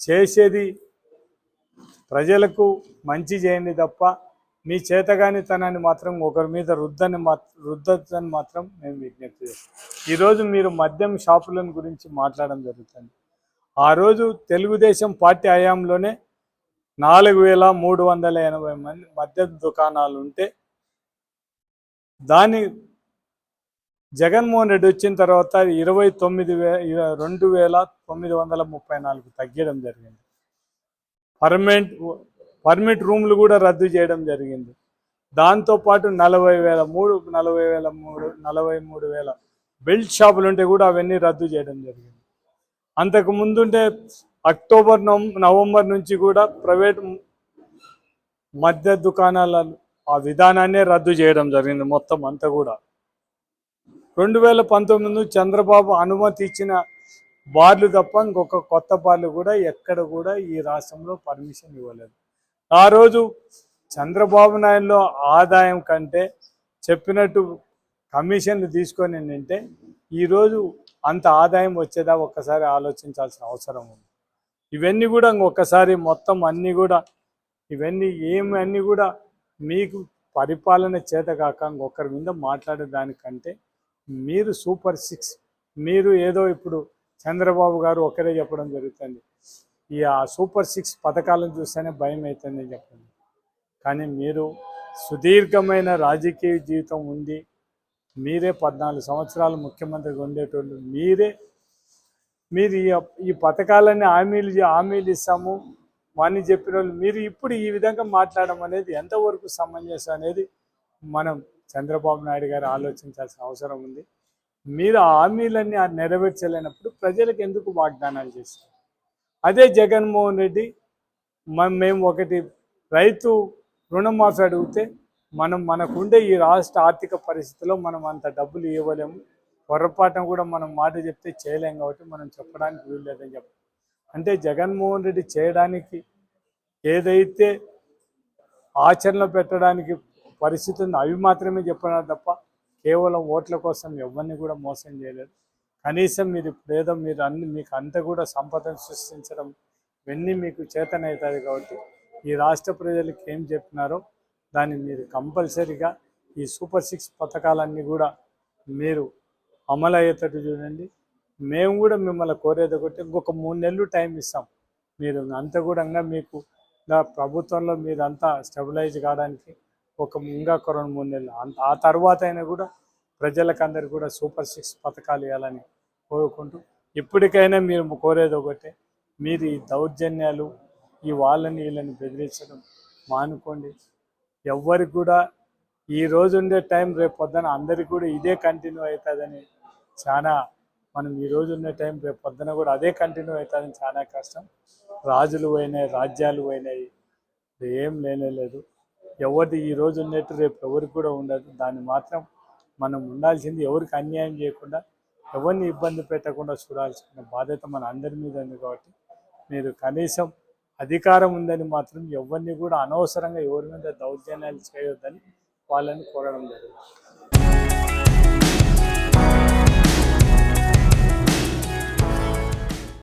చేసేది ప్రజలకు మంచి చేయండి తప్ప మీ చేతగానితనాన్ని మాత్రం ఒకరి మీద రుద్దని రుద్దని మాత్రం మేము విజ్ఞప్తి చేస్తాం ఈరోజు మీరు మద్యం షాపులను గురించి మాట్లాడడం జరుగుతుంది. ఆ రోజు తెలుగుదేశం పార్టీ హయాంలోనే నాలుగు వేల మూడు వందల ఎనభై మంది మద్యం దుకాణాలు ఉంటే దాని జగన్మోహన్ రెడ్డి వచ్చిన తర్వాత ఇరవై తొమ్మిది వే రెండు వేల తొమ్మిది వందల ముప్పై నాలుగు తగ్గడం జరిగింది. పర్మనెంట్ పర్మిట్ రూమ్లు కూడా రద్దు చేయడం జరిగింది. దాంతోపాటు నలభై వేల మూడు నలభై వేల మూడు నలభై మూడు వేల బెల్ట్ షాపులు ఉంటే కూడా అవన్నీ రద్దు చేయడం జరిగింది. అంతకు ముందుంటే అక్టోబర్ నవంబర్ నుంచి కూడా ప్రైవేట్ మద్య దుకాణాల ఆ విధానాన్నే రద్దు చేయడం జరిగింది మొత్తం అంతా కూడా. రెండు వేల పంతొమ్మిది చంద్రబాబు అనుమతి ఇచ్చిన బార్లు తప్ప ఇంకొక కొత్త బార్లు కూడా ఎక్కడ కూడా ఈ రాష్ట్రంలో పర్మిషన్ ఇవ్వలేదు. ఆ రోజు చంద్రబాబు నాయుడులో ఆదాయం కంటే చెప్పినట్టు కమిషన్లు తీసుకొని నింటే ఈరోజు అంత ఆదాయం వచ్చేదా ఒక్కసారి ఆలోచించాల్సిన అవసరం ఉంది. ఇవన్నీ కూడా ఇంకొకసారి మొత్తం అన్నీ కూడా ఇవన్నీ ఏమి అన్నీ కూడా మీకు పరిపాలన చేత కాక ఇంకొకరి మీద మాట్లాడే దానికంటే మీరు సూపర్ సిక్స్. మీరు ఏదో ఇప్పుడు చంద్రబాబు గారు ఒకరే చెప్పడం జరుగుతుంది. ఈ ఆ సూపర్ సిక్స్ పథకాలను చూస్తేనే భయం అవుతుంది చెప్పండి. కానీ మీరు సుదీర్ఘమైన రాజకీయ జీవితం ఉంది మీరే పద్నాలుగు సంవత్సరాలు ముఖ్యమంత్రిగా ఉండేటోళ్ళు మీరే మీరు ఈ ఈ పథకాలన్నీ హామీలు హామీలు ఇస్తాము. వాణ్ణి చెప్పిన వాళ్ళు మీరు ఇప్పుడు ఈ విధంగా మాట్లాడడం అనేది ఎంతవరకు సమంజసం అనేది మనం చంద్రబాబు నాయుడు గారు ఆలోచించాల్సిన అవసరం ఉంది. మీరు హామీలన్నీ నెరవేర్చలేనప్పుడు ప్రజలకు ఎందుకు వాగ్దానాలు చేస్తారు? అదే జగన్మోహన్ రెడ్డి మేము ఒకటి రైతు రుణమాఫీ అడిగితే మనం మనకుండే ఈ రాష్ట్ర ఆర్థిక పరిస్థితిలో మనం అంత డబ్బులు ఇవ్వలేము. పొరపాటున కూడా మనం మాట చెప్తే చేయలేం కాబట్టి మనం చెప్పడానికి వీల్లేదని చెప్ప అంటే జగన్మోహన్ రెడ్డి చేయడానికి ఏదైతే ఆచరణలో పెట్టడానికి పరిస్థితి అవి మాత్రమే చెప్పినారు తప్ప కేవలం ఓట్ల కోసం ఎవరిని కూడా మోసం చేయలేదు. కనీసం మీరు ఇప్పుడు ఏదో మీరు అన్ని మీకు అంత కూడా సంపదను సృష్టించడం ఇవన్నీ మీకు చేతనవుతుంది కాబట్టి ఈ రాష్ట్ర ప్రజలకు ఏం చెప్పినారో దాన్ని మీరు కంపల్సరీగా ఈ సూపర్ సిక్స్ పథకాలన్నీ కూడా మీరు అమలు అయ్యేటట్టు చూడండి. మేము కూడా మిమ్మల్ని కోరేది ఒకటి ఇంకొక మూడు నెలలు టైం ఇస్తాం. మీరు అంతా కూడా ఇంకా మీకు ప్రభుత్వంలో మీరంతా స్టెబిలైజ్ కావడానికి ఒక ఇంకా ఒక రెండు మూడు నెలలు అంత ఆ తర్వాత అయినా కూడా ప్రజలకు అందరు కూడా సూపర్ సిక్స్ పథకాలు ఇవ్వాలని కోరుకుంటూ ఇప్పటికైనా మీరు కోరేది ఒకటే మీరు ఈ దౌర్జన్యాలు ఈ వాళ్ళని వీళ్ళని బెదిరించడం మానుకోండి. ఎవ్వరికి కూడా ఈ రోజు ఉండే టైం రేపు పొద్దున అందరికి కూడా ఇదే కంటిన్యూ అవుతుందని చాలా మనం ఈ రోజు ఉండే టైం రేపు పొద్దున కూడా అదే కంటిన్యూ అవుతుందని చాలా కష్టం. రాజులు పోయినాయి రాజ్యాలు పోయినాయి ఏం లేనే లేదు. ఎవరిది ఈ రోజు ఉన్నట్టు రేపు ఎవరికి కూడా ఉండదు. దాన్ని మాత్రం మనం ఉండాల్సింది ఎవరికి అన్యాయం చేయకుండా ఎవరిని ఇబ్బంది పెట్టకుండా చూడాల్సిన బాధ్యత మన అందరి మీద ఉంది కాబట్టి మీరు కనీసం అధికారం ఉందని మాత్రం ఎవరిని కూడా అనవసరంగా ఎవరి మీద దౌర్జన్యాలు చేయొద్దని వాళ్ళని కోరడం జరుగుతుంది